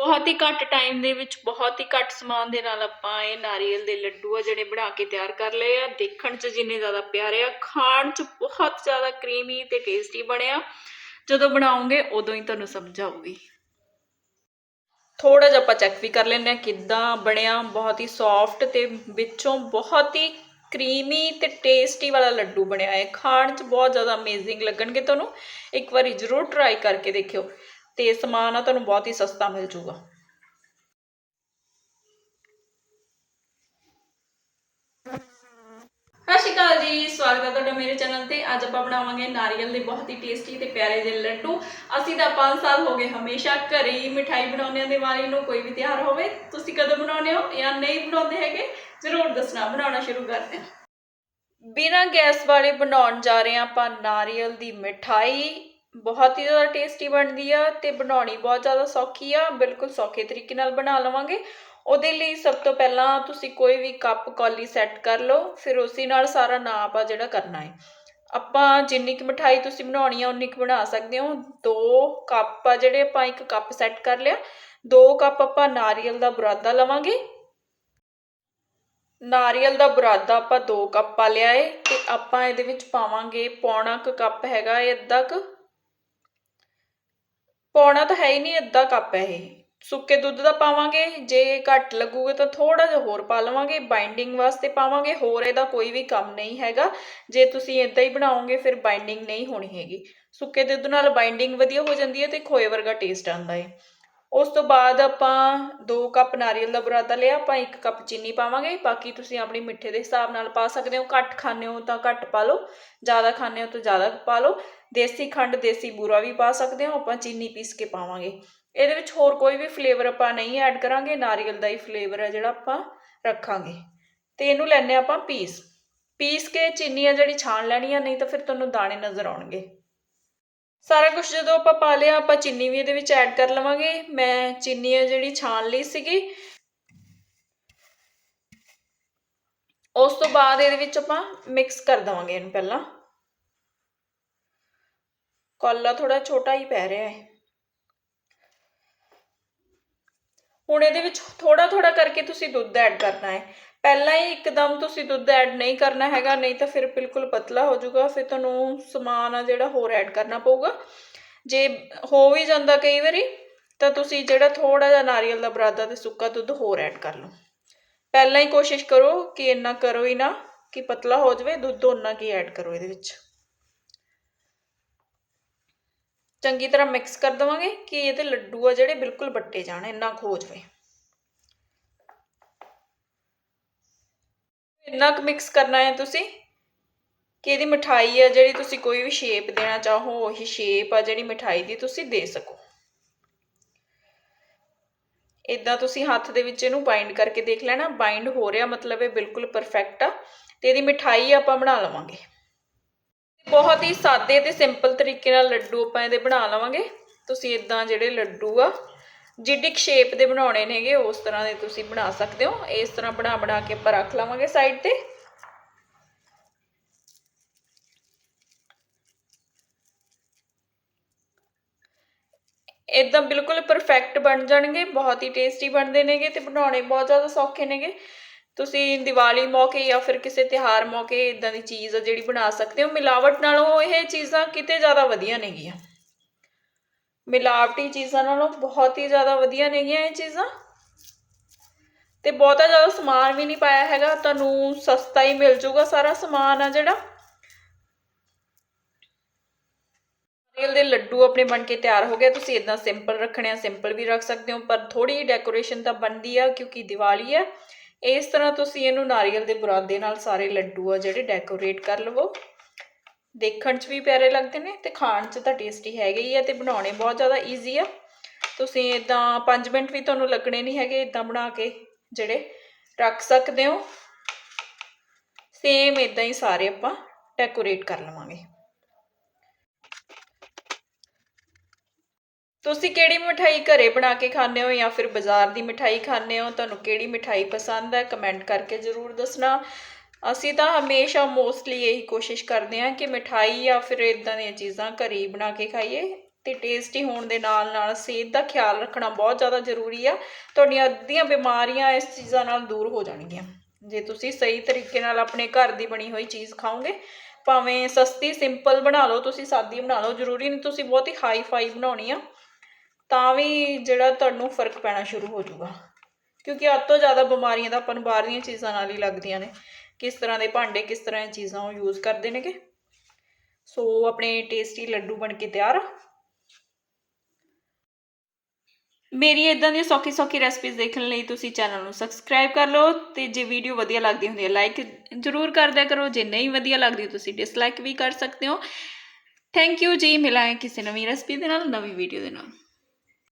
ਬਹੁਤ ਹੀ ਘੱਟ ਟਾਈਮ ਦੇ ਵਿੱਚ, ਬਹੁਤ ਹੀ ਘੱਟ ਸਮਾਨ ਦੇ ਨਾਲ ਆਪਾਂ ਇਹ ਨਾਰੀਅਲ ਦੇ ਲੱਡੂ ਆ ਜਿਹੜੇ ਬਣਾ ਕੇ ਤਿਆਰ ਕਰ ਲਏ ਆ। ਦੇਖਣ 'ਚ ਜਿੰਨੇ ਜ਼ਿਆਦਾ ਪਿਆਰੇ ਆ, ਖਾਣ 'ਚ ਬਹੁਤ ਜ਼ਿਆਦਾ ਕਰੀਮੀ ਤੇ ਟੇਸਟੀ ਬਣਿਆ ਜਦੋਂ ਬਣਾਉਂਗੇ ਉਦੋਂ ਹੀ ਤੁਹਾਨੂੰ ਸਮਝ ਆਊਗੀ ਥੋੜਾ ਜਿਹਾ ਆਪਾਂ ਚੈੱਕ ਵੀ ਕਰ ਲੈਂਦੇ ਆ ਕਿੱਦਾਂ ਬਣਿਆ। ਬਹੁਤ ਹੀ ਸੌਫਟ ਤੇ ਵਿੱਚੋਂ ਬਹੁਤ ਹੀ ਕਰੀਮੀ ਤੇ ਟੇਸਟੀ ਵਾਲਾ ਲੱਡੂ ਬਣਿਆ ਹੈ। ਖਾਣ 'ਚ ਬਹੁਤ ਜ਼ਿਆਦਾ ਅਮੇਜ਼ਿੰਗ ਲੱਗਣਗੇ ਤੁਹਾਨੂੰ। ਇੱਕ ਵਾਰੀ ਜ਼ਰੂਰ ਟਰਾਈ ਕਰਕੇ ਦੇਖਿਓ। ਤੇ ਸਮਾਨ ਆ ਤੁਹਾਨੂੰ ਬਹੁਤ ਹੀ ਸਸਤਾ ਮਿਲ ਜੂਗਾ ਸਤਿ ਸ਼੍ਰੀ ਅਕਾਲ ਜੀ ਸਵਾਗਤ ਹੈ ਤੁਹਾਡਾ ਮੇਰੇ ਚੈਨਲ ਤੇ ਅੱਜ ਆਪਾਂ ਬਣਾਵਾਂਗੇ ਨਾਰੀਅਲ ਦੇ ਬਹੁਤ ਹੀ ਟੇਸਟੀ ਤੇ ਪਿਆਰੇ ਜਿਹੇ ਲੱਡੂ ਅਸੀਂ ਤਾਂ 5 ਸਾਲ ਹੋ ਗਏ ਹਮੇਸ਼ਾ ਘਰੇ ਹੀ ਮਿਠਾਈ ਬਣਾਉਂਦੇ ਆਂ ਦੀਵਾਲੀ ਨੂੰ ਕੋਈ ਵੀ ਤਿਉਹਾਰ ਹੋਵੇ ਤੁਸੀਂ ਕਦੋਂ ਬਣਾਉਂਦੇ ਹੋ ਜਾਂ ਨਹੀਂ ਬਣਾਉਂਦੇ ਹੈਗੇ ਜ਼ਰੂਰ ਦੱਸਣਾ ਬਣਾਉਣਾ ਸ਼ੁਰੂ ਕਰਦੇ ਹਾਂ ਬਿਨਾਂ ਗੈਸ ਵਾਲੇ ਬਣਾਉਣ ਜਾ ਰਹੇ ਹਾਂ ਆਪਾਂ ਨਾਰੀਅਲ ਦੀ ਮਿਠਾਈ ਬਹੁਤ ਹੀ ਜ਼ਿਆਦਾ ਟੇਸਟੀ ਬਣਦੀ ਆ ਤੇ ਬਣਾਉਣੀ ਬਹੁਤ ਜ਼ਿਆਦਾ ਸੌਖੀ ਆ। ਬਿਲਕੁਲ ਸੌਖੇ ਤਰੀਕੇ ਨਾਲ ਬਣਾ ਲਵਾਂਗੇ। ਉਹਦੇ ਲਈ ਸਭ ਤੋਂ ਪਹਿਲਾਂ ਤੁਸੀਂ ਕੋਈ ਵੀ ਕੱਪ ਕੌਲੀ ਸੈੱਟ ਕਰ ਲਓ, ਫਿਰ ਉਸੇ ਨਾਲ ਸਾਰਾ ਨਾਪ ਆ ਜਿਹੜਾ ਕਰਨਾ ਹੈ। ਆਪਾਂ ਜਿੰਨੀ ਕੁ ਮਠਾਈ ਤੁਸੀਂ ਬਣਾਉਣੀ ਆ, ਉਨੀ ਕੁ ਬਣਾ ਸਕਦੇ ਹੋ। ਦੋ ਕੱਪ ਆ ਜਿਹੜੇ ਆਪਾਂ ਇੱਕ ਕੱਪ ਸੈੱਟ ਕਰ ਲਿਆ। ਦੋ ਕੱਪ ਆਪਾਂ ਨਾਰੀਅਲ ਦਾ ਬੁਰਾਦਾ ਲਵਾਂਗੇ। ਨਾਰੀਅਲ ਦਾ ਬੁਰਾਦਾ ਆਪਾਂ ਦੋ ਕੱਪ ਪਾ ਲਿਆ ਏ ਤੇ ਆਪਾਂ ਇਹਦੇ ਵਿੱਚ ਪਾਵਾਂਗੇ ਪੌਣਾ ਕੁ ਕੱਪ ਹੈਗਾ ਏ ਅੱਧਾ ਕੁ। ਪਾਉਣਾ ਤਾਂ ਹੈ ਹੀ ਨਹੀਂ ਅੱਧਾ ਕੱਪ ਹੈ ਇਹ। ਸੁੱਕੇ ਦੁੱਧ ਦਾ ਪਾਵਾਂਗੇ, ਜੇ ਘੱਟ ਲੱਗੂਗਾ ਤਾਂ ਥੋੜਾ ਜਿਹਾ ਹੋਰ ਪਾ ਲਵਾਂਗੇ। ਬਾਈਂਡਿੰਗ ਵਾਸਤੇ ਪਾਵਾਂਗੇ, ਹੋਰ ਇਹਦਾ ਕੋਈ ਵੀ ਕੰਮ ਨਹੀਂ ਹੈਗਾ। ਜੇ ਤੁਸੀਂ ਇਦਾਂ ਹੀ ਬਣਾਓਗੇ, ਫਿਰ ਬਾਈਂਡਿੰਗ ਨਹੀਂ ਹੋਣੀ ਹੈਗੀ। ਸੁੱਕੇ ਦੁੱਧ ਨਾਲ ਬਾਈਂਡਿੰਗ ਵਧੀਆ ਹੋ ਜਾਂਦੀ ਹੈ ਤੇ ਖੋਏ ਵਰਗਾ ਟੇਸਟ ਆਉਂਦਾ ਹੈ। ਉਸ ਤੋਂ ਬਾਅਦ ਆਪਾਂ 2 ਕੱਪ ਨਾਰੀਅਲ ਦਾ ਬੁਰਾਦਾ ਲਿਆ, ਆਪਾਂ 1 ਕੱਪ ਚੀਨੀ ਪਾਵਾਂਗੇ। ਬਾਕੀ ਤੁਸੀਂ ਆਪਣੀ ਮਿੱਠੇ ਦੇ ਹਿਸਾਬ ਨਾਲ ਪਾ ਸਕਦੇ ਹੋ। ਘੱਟ ਖਾਣੇ ਹੋ ਤਾਂ ਘੱਟ ਪਾ ਲਓ। ਜ਼ਿਆਦਾ ਖਾਣੇ ਹੋ ਤਾਂ ਜ਼ਿਆਦਾ ਪਾ ਲਓ। ਦੇਸੀ ਖੰਡ, ਦੇਸੀ ਬੂਰਾ ਵੀ ਪਾ ਸਕਦੇ ਹੋ, ਆਪਾਂ ਚੀਨੀ ਪੀਸ ਕੇ ਪਾਵਾਂਗੇ। ਇਹਦੇ ਵਿੱਚ ਹੋਰ ਕੋਈ ਵੀ ਫਲੇਵਰ ਆਪਾਂ ਨਹੀਂ ਐਡ ਕਰਾਂਗੇ, ਨਾਰੀਅਲ ਦਾ ਹੀ ਫਲੇਵਰ ਹੈ ਜਿਹੜਾ ਆਪਾਂ ਰੱਖਾਂਗੇ। ਤੇ ਇਹਨੂੰ ਲੈਣੇ ਆਪਾਂ ਪੀਸ। ਪੀਸ ਕੇ ਚੀਨੀ ਆ ਜਿਹੜੀ ਛਾਣ ਲੈਣੀ ਆ ਨਹੀਂ ਤਾਂ ਫਿਰ ਤੁਹਾਨੂੰ ਦਾਣੇ ਨਜ਼ਰ ਆਉਣਗੇ। ਸਾਰਾ ਕੁਝ ਜਦੋਂ ਆਪਾਂ ਪਾ ਲਿਆ, ਆਪਾਂ ਚੀਨੀ ਵੀ ਇਹਦੇ ਵਿੱਚ ਐਡ ਕਰ ਲਵਾਂਗੇ। ਮੈਂ ਚੀਨੀ ਆ ਜਿਹੜੀ ਛਾਣ ਲਈ ਸੀਗੀ, ਉਸ ਤੋਂ ਬਾਅਦ ਇਹਦੇ ਵਿੱਚ ਆਪਾਂ ਮਿਕਸ ਕਰ ਦਵਾਂਗੇ ਇਹਨੂੰ ਪਹਿਲਾਂ। ਕੋਲਾ ਥੋੜਾ ਛੋਟਾ ਹੀ ਪੈ ਰਿਹਾ ਹੈ। ਹੁਣ ਇਹਦੇ ਵਿੱਚ ਥੋੜਾ ਥੋੜਾ ਕਰਕੇ ਤੁਸੀਂ ਦੁੱਧ ਐਡ ਕਰਨਾ ਹੈ। ਪਹਿਲਾਂ ਹੀ ਇੱਕਦਮ ਤੁਸੀਂ ਦੁੱਧ ਐਡ ਨਹੀਂ ਕਰਨਾ ਹੈਗਾ, ਨਹੀਂ ਤਾਂ ਫਿਰ ਬਿਲਕੁਲ ਪਤਲਾ ਹੋ ਜਾਊਗਾ, ਫਿਰ ਤੁਹਾਨੂੰ ਸਮਾਨ ਆ ਜਿਹੜਾ ਹੋਰ ਐਡ ਕਰਨਾ ਪਊਗਾ। ਜੇ ਹੋ ਵੀ ਜਾਂਦਾ ਕਈ ਵਾਰੀ, ਤਾਂ ਤੁਸੀਂ ਜਿਹੜਾ ਥੋੜਾ ਜਿਹਾ ਨਾਰੀਅਲ ਦਾ ਬਰਾਦਾ ਤੇ ਸੁੱਕਾ ਦੁੱਧ ਹੋਰ ਐਡ ਕਰ ਲਓ। ਪਹਿਲਾਂ ਹੀ ਕੋਸ਼ਿਸ਼ ਕਰੋ ਕਿ ਇੰਨਾ ਕਰੋ ਹੀ ਨਾ, ਕਿ ਪਤਲਾ ਹੋ ਜਾਵੇ, ਦੁੱਧ ਉਹਨਾਂ ਕੀ ਐਡ ਕਰੋ ਇਹਦੇ ਵਿੱਚ। ਚੰਗੀ ਤਰ੍ਹਾਂ ਮਿਕਸ ਕਰ ਦਵਾਂਗੇ ਕਿ ਇਹਦੇ ਲੱਡੂ ਆ ਜਿਹੜੇ ਬਿਲਕੁਲ ਬੱਟੇ ਜਾਣ, ਇੰਨਾ ਖੋ ਜਾਵੇ। ਇੰਨਾ ਕੁ ਮਿਕਸ ਕਰਨਾ ਹੈ ਤੁਸੀਂ ਕਿ ਇਹਦੀ ਮਠਾਈ ਆ ਜਿਹੜੀ ਤੁਸੀਂ ਕੋਈ ਵੀ ਸ਼ੇਪ ਦੇਣਾ ਚਾਹੋ, ਉਹੀ ਸ਼ੇਪ ਆ ਜਿਹੜੀ ਮਠਾਈ ਦੀ ਤੁਸੀਂ ਦੇ ਸਕੋ। ਇਦਾਂ ਤੁਸੀਂ ਹੱਥ ਦੇ ਵਿੱਚ ਇਹਨੂੰ ਬਾਈਂਡ ਕਰਕੇ ਦੇਖ ਲੈਣਾ ਬਾਈਂਡ ਹੋ ਰਿਹਾ ਮਤਲਬ ਇਹ ਬਿਲਕੁਲ ਪਰਫੈਕਟ ਆ ਤੇ ਇਹਦੀ ਮਠਾਈ ਆਪਾਂ ਬਣਾ ਲਵਾਂਗੇ। ਬਹੁਤ ਹੀ ਸਾਦੇ ਤੇ ਸਿੰਪਲ ਤਰੀਕੇ ਨਾਲ ਲੱਡੂ ਆਪਾਂ ਇਹਦੇ ਬਣਾ ਲਵਾਂਗੇ। ਤੁਸੀਂ ਇਦਾਂ ਜਿਹੜੇ ਲੱਡੂ ਆ, ਜਿੱਡੀ ਸ਼ੇਪ ਦੇ ਬਣਾਉਣੇ ਨੇਗੇ ਉਸ ਤਰ੍ਹਾਂ ਦੇ ਤੁਸੀਂ ਬਣਾ ਸਕਦੇ ਹੋ। ਇਸ ਤਰ੍ਹਾਂ ਬਣਾ ਬਣਾ ਕੇ ਆਪਾਂ ਰੱਖ ਲਵਾਂਗੇ ਸਾਈਡ ਤੇ। ਇਦਾਂ ਬਿਲਕੁਲ ਪਰਫੈਕਟ ਬਣ ਜਾਣਗੇ, ਬਹੁਤ ਹੀ ਟੇਸਟੀ ਬਣਦੇ ਨੇਗੇ ਤੇ ਬਣਾਉਣੇ ਬਹੁਤ ਜ਼ਿਆਦਾ ਸੌਖੇ ਨੇਗੇ ਤੁਸੀਂ ਦੀਵਾਲੀ ਮੌਕੇ ਜਾਂ ਫਿਰ ਕਿਸੇ ਤਿਹਾਰ ਮੌਕੇ ਇਦਾਂ ਦੀ ਚੀਜ਼ ਆ ਜਿਹੜੀ ਬਣਾ ਸਕਦੇ ਹੋ? ਮਿਲਾਵਟ ਨਾਲੋਂ ਇਹ ਚੀਜ਼ਾਂ ਕਿਤੇ ਜ਼ਿਆਦਾ ਵਧੀਆ ਨੇਗੀਆਂ ਮਿਲਾਵਟੀ ਚੀਜ਼ਾਂ ਨਾਲੋਂ ਬਹੁਤ ਹੀ ਜ਼ਿਆਦਾ ਵਧੀਆ ਨੇਗੀਆਂ ਇਹ ਚੀਜ਼ਾਂ। ਤੇ ਬਹੁਤਾ ਜ਼ਿਆਦਾ ਸਮਾਨ ਵੀ ਨਹੀਂ ਪਾਇਆ ਹੈਗਾ। ਤੁਹਾਨੂੰ ਸਸਤਾ ਹੀ ਮਿਲ ਜਾਊਗਾ ਸਾਰਾ ਸਮਾਨ ਆ ਜਿਹੜਾ। ਨਾਰੀਅਲ ਦੇ ਲੱਡੂ ਆਪਣੇ ਬਣ ਕੇ ਤਿਆਰ ਹੋ ਗਏ। ਤੁਸੀਂ ਇਦਾਂ ਸਿੰਪਲ ਰੱਖਣੇ ਆ ਸਿੰਪਲ ਵੀ ਰੱਖ ਸਕਦੇ ਹੋ, ਪਰ ਥੋੜੀ ਜਿਹੀ ਡੈਕੋਰੇਸ਼ਨ ਤਾਂ ਬਣਦੀ ਆ, ਕਿਉਂਕਿ ਦੀਵਾਲੀ ਹੈ ਇਸ ਤਰ੍ਹਾਂ ਤੁਸੀਂ ਇਹਨੂੰ ਨਾਰੀਅਲ ਦੇ ਬੁਰਾਦੇ ਨਾਲ ਸਾਰੇ ਲੱਡੂ ਆ ਜਿਹੜੇ ਡੈਕੋਰੇਟ ਕਰ ਲਵੋ। ਦੇਖਣ 'ਚ ਵੀ ਪਿਆਰੇ ਲੱਗਦੇ ਨੇ ਤੇ ਖਾਣ 'ਚ ਤਾਂ ਟੇਸਟੀ ਹੈਗੇ ਹੀ ਆ ਤੇ ਬਣਾਉਣੇ ਬਹੁਤ ਜ਼ਿਆਦਾ ਈਜ਼ੀ ਆ। ਤੁਸੀਂ ਇਦਾਂ 5 ਮਿੰਟ ਵੀ ਤੁਹਾਨੂੰ ਲੱਗਣੇ ਨਹੀਂ ਹੈਗੇ ਇਦਾਂ ਬਣਾ ਕੇ ਜਿਹੜੇ ਰੱਖ ਸਕਦੇ ਹੋ। ਸੇਮ ਇਦਾਂ ਹੀ ਸਾਰੇ ਆਪਾਂ ਡੈਕੋਰੇਟ ਕਰ ਲਵਾਂਗੇ। ਤੁਸੀਂ ਕਿਹੜੀ ਮਠਾਈ ਘਰੇ ਬਣਾ ਕੇ ਖਾਂਦੇ ਹੋ ਜਾਂ ਫਿਰ ਬਾਜ਼ਾਰ ਦੀ ਮਠਾਈ ਖਾਂਦੇ ਹੋ? ਤੁਹਾਨੂੰ ਕਿਹੜੀ ਮਠਾਈ ਪਸੰਦ ਹੈ? ਕਮੈਂਟ ਕਰਕੇ ਜ਼ਰੂਰ ਦੱਸਣਾ। ਅਸੀਂ ਤਾਂ ਹਮੇਸ਼ਾ ਮੋਸਟਲੀ ਇਹੀ ਕੋਸ਼ਿਸ਼ ਕਰਦੇ ਹਾਂ ਕਿ ਮਠਾਈ ਜਾਂ ਫਿਰ ਇਦਾਂ ਦੀਆਂ ਚੀਜ਼ਾਂ ਘਰੇ ਹੀ ਬਣਾ ਕੇ ਖਾਈਏ ਤੇ ਟੇਸਟੀ ਹੋਣ ਦੇ ਨਾਲ ਨਾਲ ਸਿਹਤ ਦਾ ਖਿਆਲ ਰੱਖਣਾ ਬਹੁਤ ਜ਼ਿਆਦਾ ਜ਼ਰੂਰੀ ਆ। ਤੁਹਾਡੀਆਂ ਅੱਧੀਆਂ ਬਿਮਾਰੀਆਂ ਇਸ ਚੀਜ਼ਾਂ ਨਾਲ ਦੂਰ ਹੋ ਜਾਣਗੀਆਂ। ਜੇ ਤੁਸੀਂ ਸਹੀ ਤਰੀਕੇ ਨਾਲ ਆਪਣੇ ਘਰ ਦੀ ਬਣੀ ਹੋਈ ਚੀਜ਼ ਖਾਓਗੇ, ਭਾਵੇਂ ਸਸਤੀ, ਸਿੰਪਲ ਬਣਾ ਲਓ, ਤੁਸੀਂ ਸਾਦੀ ਬਣਾ ਲਓ, ਜ਼ਰੂਰੀ ਨਹੀਂ ਤੁਸੀਂ ਬਹੁਤ ਹੀ ਹਾਈ ਫਾਈ ਬਣਾਉਣੀ ਆ। ਤਾਂ ਵੀ ਜਿਹੜਾ ਤੁਹਾਨੂੰ ਫ਼ਰਕ ਪੈਣਾ ਸ਼ੁਰੂ ਹੋ ਜਾਊਗਾ। ਕਿਉਂਕਿ ਅੱਧ ਤੋਂ ਜ਼ਿਆਦਾ ਬਿਮਾਰੀਆਂ ਤਾਂ ਆਪਾਂ ਨੂੰ ਬਾਹਰ ਦੀਆਂ ਚੀਜ਼ਾਂ ਨਾਲ ਹੀ ਲੱਗਦੀਆਂ ਨੇ। ਕਿਸ ਤਰ੍ਹਾਂ ਦੇ ਭਾਂਡੇ, ਕਿਸ ਤਰ੍ਹਾਂ ਦੀਆਂ ਚੀਜ਼ਾਂ ਉਹ ਯੂਜ਼ ਕਰਦੇ ਨੇਗੇ। ਸੋ ਆਪਣੇ ਟੇਸਟੀ ਲੱਡੂ ਬਣ ਕੇ ਤਿਆਰ ਆ। ਮੇਰੀ ਇਦਾਂ ਦੀਆਂ ਸੌਖੀ ਸੌਖੀ ਰੈਸਪੀਜ਼ ਦੇਖਣ ਲਈ ਤੁਸੀਂ ਚੈਨਲ ਨੂੰ ਸਬਸਕ੍ਰਾਈਬ ਕਰ ਲਓ ਤੇ ਜੇ ਵੀਡੀਓ ਵਧੀਆ ਲੱਗਦੀ ਹੁੰਦੀ ਹੈ ਲਾਈਕ ਜ਼ਰੂਰ ਕਰਦਿਆ ਕਰੋ। ਜੇ ਨਹੀਂ ਵਧੀਆ ਲੱਗਦੀ, ਤੁਸੀਂ ਡਿਸਲਾਈਕ ਵੀ ਕਰ ਸਕਦੇ ਹੋ। ਥੈਂਕ ਯੂ ਜੀ, ਮਿਲਾਂਗੇ ਕਿਸੇ ਨਵੀਂ ਰੈਸਪੀ ਦੇ ਨਾਲ, ਨਵੀਂ ਵੀਡੀਓ ਦੇ ਨਾਲ।